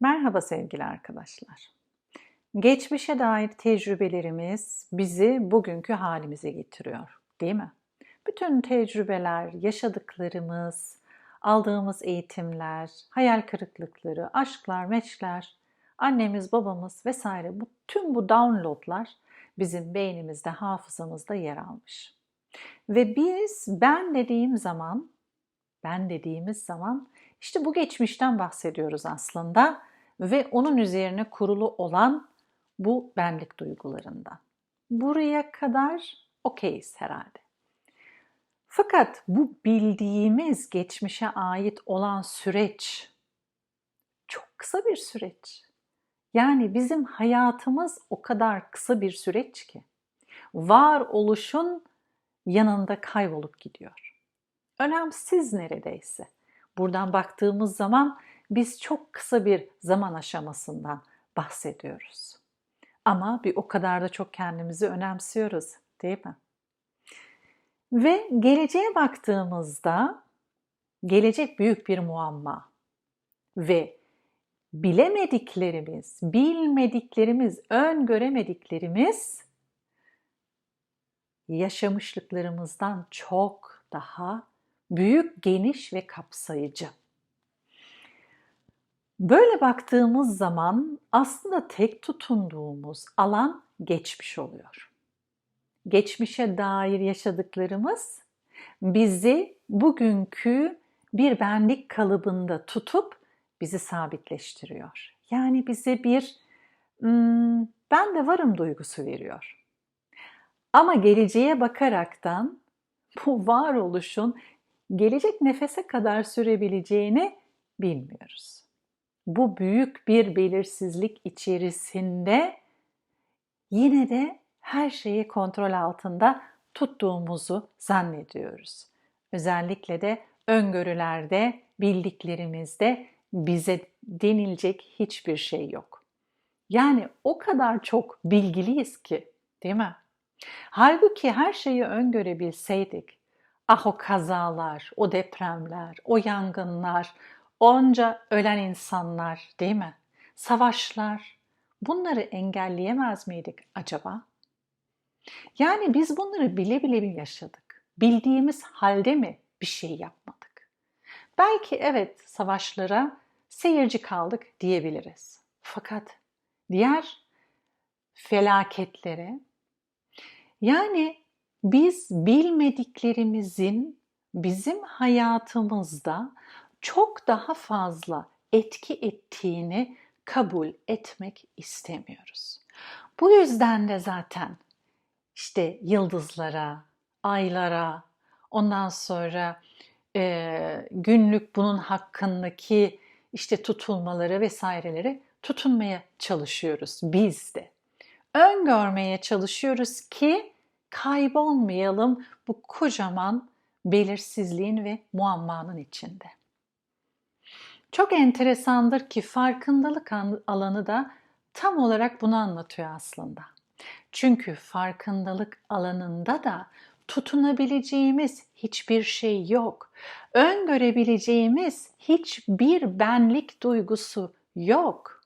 Merhaba sevgili arkadaşlar. Geçmişe dair tecrübelerimiz bizi bugünkü halimize getiriyor, değil mi? Bütün tecrübeler, yaşadıklarımız, aldığımız eğitimler, hayal kırıklıkları, aşklar, meçler, annemiz, babamız vesaire bu tüm bu downloadlar bizim beynimizde, hafızamızda yer almış. Ve biz ben dediğim zaman, ben dediğimiz zaman işte bu geçmişten bahsediyoruz aslında ve onun üzerine kurulu olan bu benlik duygularından. Buraya kadar okeyiz herhalde. Fakat bu bildiğimiz geçmişe ait olan süreç çok kısa bir süreç. Yani bizim hayatımız o kadar kısa bir süreç ki var oluşun yanında kaybolup gidiyor. Önemsiz neredeyse. Buradan baktığımız zaman biz çok kısa bir zaman aşamasından bahsediyoruz. Ama bir o kadar da çok kendimizi önemsiyoruz, değil mi? Ve geleceğe baktığımızda gelecek büyük bir muamma ve bilemediklerimiz, bilmediklerimiz, öngöremediklerimiz yaşamışlıklarımızdan çok daha büyük, geniş ve kapsayıcı. Böyle baktığımız zaman aslında tek tutunduğumuz alan geçmiş oluyor. Geçmişe dair yaşadıklarımız bizi bugünkü bir benlik kalıbında tutup bizi sabitleştiriyor. Yani bize bir hmm, ben de varım duygusu veriyor. Ama geleceğe bakaraktan bu varoluşun gelecek nefese kadar sürebileceğini bilmiyoruz. Bu büyük bir belirsizlik içerisinde yine de her şeyi kontrol altında tuttuğumuzu zannediyoruz. Özellikle de öngörülerde, bildiklerimizde bize denilecek hiçbir şey yok. Yani o kadar çok bilgiliyiz ki, değil mi? Halbuki her şeyi öngörebilseydik, ah o kazalar, o depremler, o yangınlar, onca ölen insanlar, değil mi? Savaşlar, bunları engelleyemez miydik acaba? Yani biz bunları bile bile mi yaşadık? Bildiğimiz halde mi bir şey yapmadık? Belki evet savaşlara seyirci kaldık diyebiliriz. Fakat diğer felaketlere yani biz bilmediklerimizin bizim hayatımızda çok daha fazla etki ettiğini kabul etmek istemiyoruz. Bu yüzden de zaten işte yıldızlara, aylara, ondan sonra e, günlük bunun hakkındaki işte tutulmaları vesaireleri tutunmaya çalışıyoruz biz de. Öngörmeye çalışıyoruz ki kaybolmayalım bu kocaman belirsizliğin ve muammanın içinde. Çok enteresandır ki farkındalık alanı da tam olarak bunu anlatıyor aslında. Çünkü farkındalık alanında da tutunabileceğimiz hiçbir şey yok. Öngörebileceğimiz hiçbir benlik duygusu yok.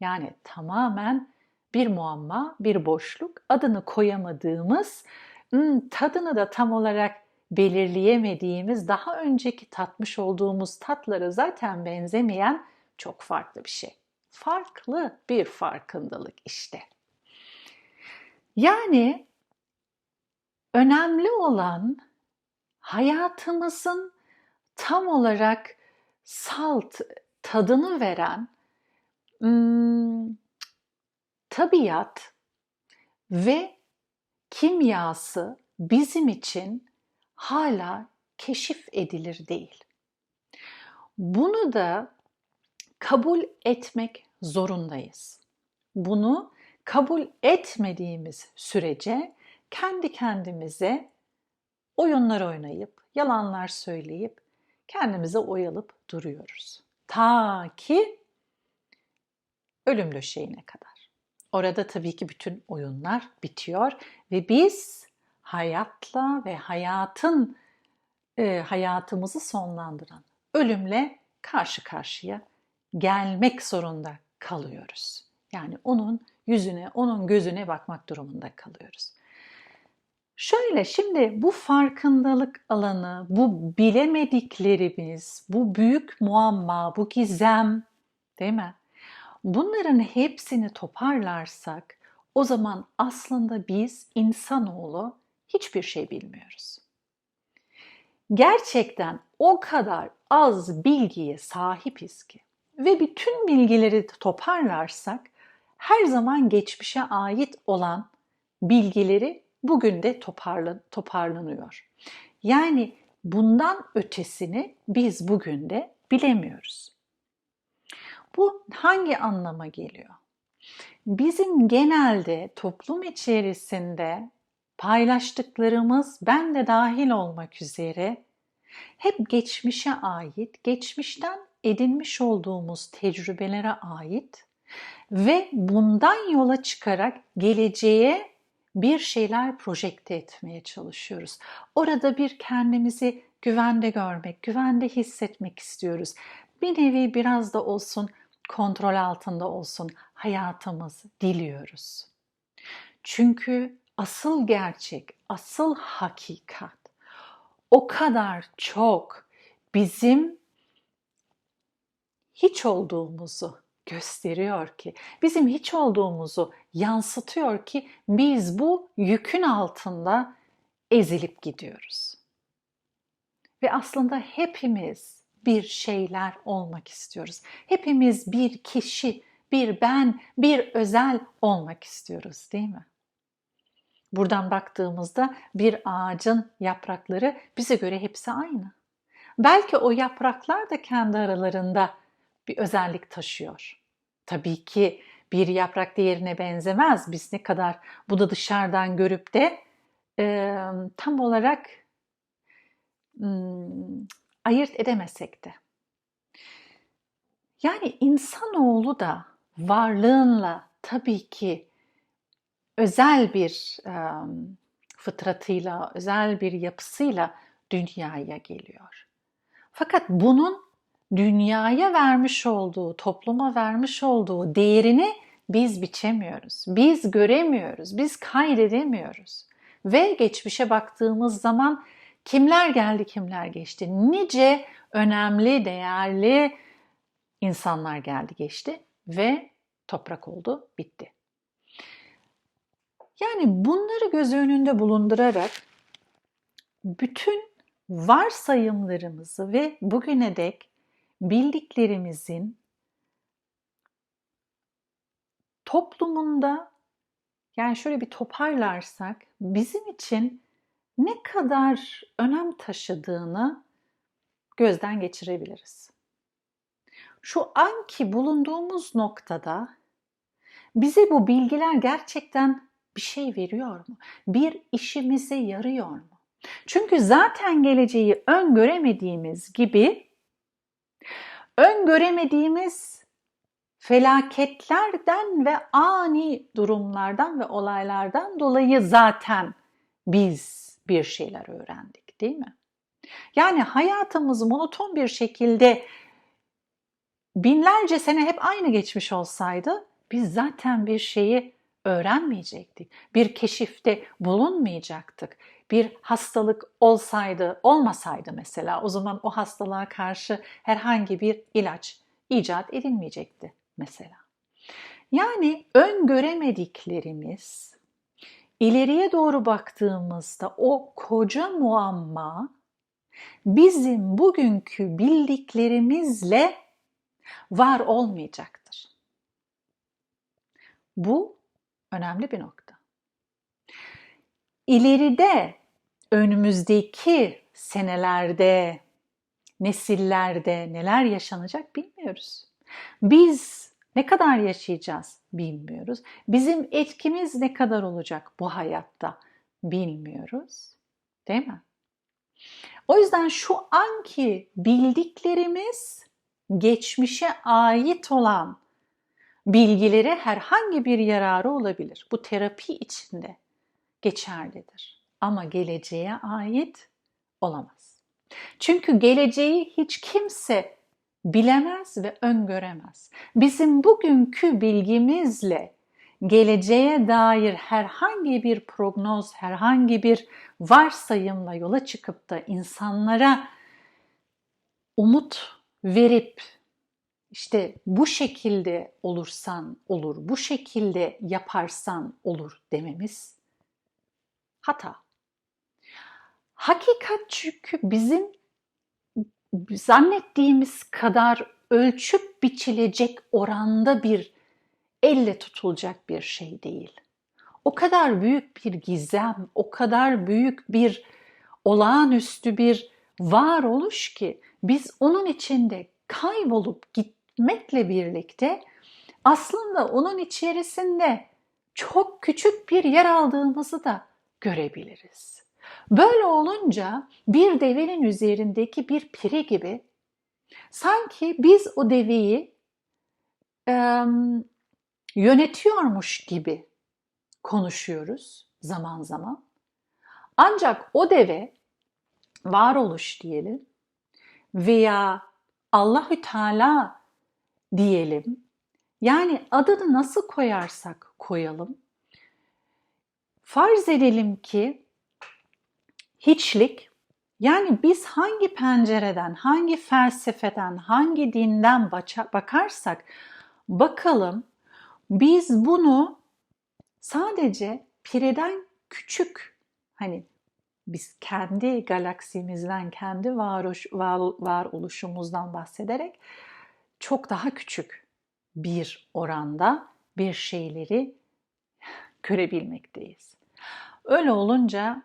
Yani tamamen bir muamma, bir boşluk, adını koyamadığımız, hmm, tadını da tam olarak belirleyemediğimiz, daha önceki tatmış olduğumuz tatlara zaten benzemeyen çok farklı bir şey. Farklı bir farkındalık işte. Yani önemli olan hayatımızın tam olarak salt tadını veren hmm, tabiat ve kimyası bizim için hala keşif edilir değil. Bunu da kabul etmek zorundayız. Bunu kabul etmediğimiz sürece kendi kendimize oyunlar oynayıp, yalanlar söyleyip kendimize oyalıp duruyoruz. Ta ki ölüm döşeğine kadar. Orada tabii ki bütün oyunlar bitiyor ve biz hayatla ve hayatın e, hayatımızı sonlandıran ölümle karşı karşıya gelmek zorunda kalıyoruz. Yani onun yüzüne, onun gözüne bakmak durumunda kalıyoruz. Şöyle şimdi bu farkındalık alanı, bu bilemediklerimiz, bu büyük muamma, bu gizem değil mi? Bunların hepsini toparlarsak o zaman aslında biz insanoğlu hiçbir şey bilmiyoruz. Gerçekten o kadar az bilgiye sahibiz ki ve bütün bilgileri toparlarsak her zaman geçmişe ait olan bilgileri bugün de toparlan, toparlanıyor. Yani bundan ötesini biz bugün de bilemiyoruz. Bu hangi anlama geliyor? Bizim genelde toplum içerisinde paylaştıklarımız ben de dahil olmak üzere hep geçmişe ait, geçmişten edinmiş olduğumuz tecrübelere ait ve bundan yola çıkarak geleceğe bir şeyler projekte etmeye çalışıyoruz. Orada bir kendimizi güvende görmek, güvende hissetmek istiyoruz. Bir nevi biraz da olsun kontrol altında olsun hayatımız diliyoruz. Çünkü asıl gerçek, asıl hakikat o kadar çok bizim hiç olduğumuzu gösteriyor ki, bizim hiç olduğumuzu yansıtıyor ki biz bu yükün altında ezilip gidiyoruz. Ve aslında hepimiz bir şeyler olmak istiyoruz. Hepimiz bir kişi, bir ben, bir özel olmak istiyoruz değil mi? Buradan baktığımızda bir ağacın yaprakları bize göre hepsi aynı. Belki o yapraklar da kendi aralarında bir özellik taşıyor. Tabii ki bir yaprak diğerine benzemez. Biz ne kadar bunu dışarıdan görüp de e, tam olarak hmm, ayırt edemesek de. Yani insanoğlu da varlığınla tabii ki özel bir e, fıtratıyla, özel bir yapısıyla dünyaya geliyor. Fakat bunun dünyaya vermiş olduğu, topluma vermiş olduğu değerini biz biçemiyoruz. Biz göremiyoruz, biz kaydedemiyoruz. Ve geçmişe baktığımız zaman kimler geldi, kimler geçti? Nice önemli, değerli insanlar geldi, geçti ve toprak oldu, bitti. Yani bunları göz önünde bulundurarak bütün varsayımlarımızı ve bugüne dek bildiklerimizin toplumunda yani şöyle bir toparlarsak bizim için ne kadar önem taşıdığını gözden geçirebiliriz. Şu anki bulunduğumuz noktada bize bu bilgiler gerçekten bir şey veriyor mu? Bir işimize yarıyor mu? Çünkü zaten geleceği öngöremediğimiz gibi öngöremediğimiz felaketlerden ve ani durumlardan ve olaylardan dolayı zaten biz bir şeyler öğrendik değil mi? Yani hayatımız monoton bir şekilde binlerce sene hep aynı geçmiş olsaydı biz zaten bir şeyi öğrenmeyecektik. Bir keşifte bulunmayacaktık. Bir hastalık olsaydı, olmasaydı mesela o zaman o hastalığa karşı herhangi bir ilaç icat edilmeyecekti mesela. Yani öngöremediklerimiz ileriye doğru baktığımızda o koca muamma bizim bugünkü bildiklerimizle var olmayacaktır. Bu önemli bir nokta. İleride önümüzdeki senelerde, nesillerde neler yaşanacak bilmiyoruz. Biz ne kadar yaşayacağız bilmiyoruz. Bizim etkimiz ne kadar olacak bu hayatta bilmiyoruz. Değil mi? O yüzden şu anki bildiklerimiz geçmişe ait olan bilgileri herhangi bir yararı olabilir. Bu terapi içinde geçerlidir. Ama geleceğe ait olamaz. Çünkü geleceği hiç kimse bilemez ve öngöremez. Bizim bugünkü bilgimizle geleceğe dair herhangi bir prognoz, herhangi bir varsayımla yola çıkıp da insanlara umut verip işte bu şekilde olursan olur, bu şekilde yaparsan olur dememiz hata. Hakikat çünkü bizim zannettiğimiz kadar ölçüp biçilecek oranda bir elle tutulacak bir şey değil. O kadar büyük bir gizem, o kadar büyük bir olağanüstü bir varoluş ki biz onun içinde kaybolup gitmekle birlikte aslında onun içerisinde çok küçük bir yer aldığımızı da görebiliriz. Böyle olunca bir devenin üzerindeki bir piri gibi sanki biz o deveyi e, yönetiyormuş gibi konuşuyoruz zaman zaman. Ancak o deve varoluş diyelim veya Allahü Teala diyelim. Yani adını nasıl koyarsak koyalım. Farz edelim ki hiçlik yani biz hangi pencereden, hangi felsefeden, hangi dinden bakarsak bakalım biz bunu sadece pireden küçük hani biz kendi galaksimizden, kendi varuş, var, varoluşumuzdan bahsederek çok daha küçük bir oranda bir şeyleri görebilmekteyiz. Öyle olunca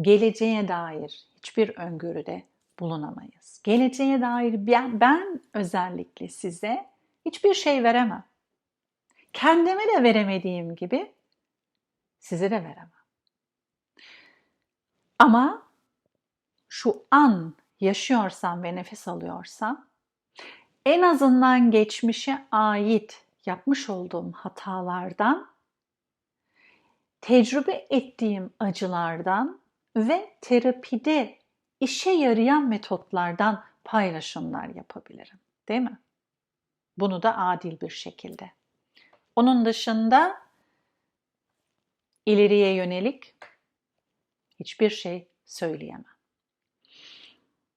geleceğe dair hiçbir öngörüde bulunamayız. Geleceğe dair ben, ben özellikle size hiçbir şey veremem. Kendime de veremediğim gibi size de veremem. Ama şu an yaşıyorsam ve nefes alıyorsam en azından geçmişe ait yapmış olduğum hatalardan, tecrübe ettiğim acılardan ve terapide işe yarayan metotlardan paylaşımlar yapabilirim. Değil mi? Bunu da adil bir şekilde. Onun dışında ileriye yönelik hiçbir şey söyleyemem.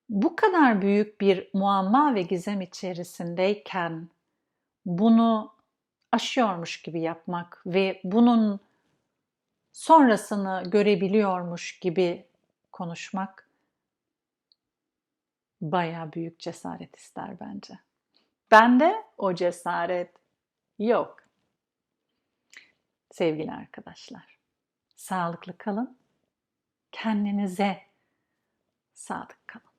Bu kadar büyük bir muamma ve gizem içerisindeyken bunu aşıyormuş gibi yapmak ve bunun sonrasını görebiliyormuş gibi konuşmak baya büyük cesaret ister bence. Bende o cesaret yok. Sevgili arkadaşlar, sağlıklı kalın kendinize sadık kalın.